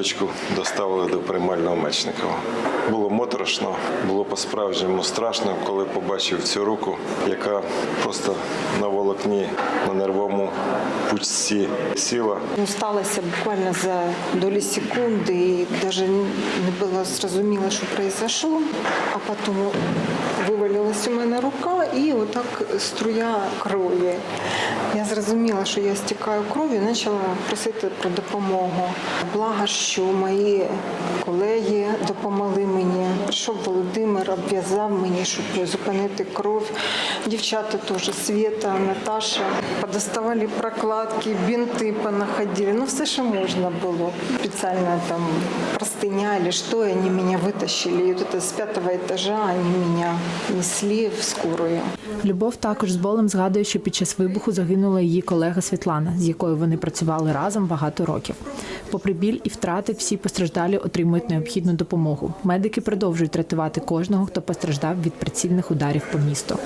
Любочку доставили до приймального Мечникова. Було моторошно, було по-справжньому страшно, коли побачив цю руку, яка просто на волокні, на нервовому пучці сіла. Ну, сталося буквально за долі секунди, і навіть не було зрозуміло, що произошло. А потім вивалилась у мене рука і отак струя крові. Я зрозуміла, що я стікаю кров'ю, і почала просити про допомогу. Благо, що мої колеги допомогли мені, щоб обв'язав мені, щоб зупинити кров. Дівчата теж Света, Наташа подоставали прокладки, бінти понаходили. Ну, все, що можна було. Спеціально там простыня или что, и они меня вытащили. И вот это с пятого этажа они меня несли в скорую. Любов також з болем згадує, що під час вибуху загинула її колега Світлана, з якою вони працювали разом багато років. Попри біль і втрати, всі постраждалі отримують необхідну допомогу. Медики продовжують рятувати кожного, хто постраждав від прицільних ударів по місту.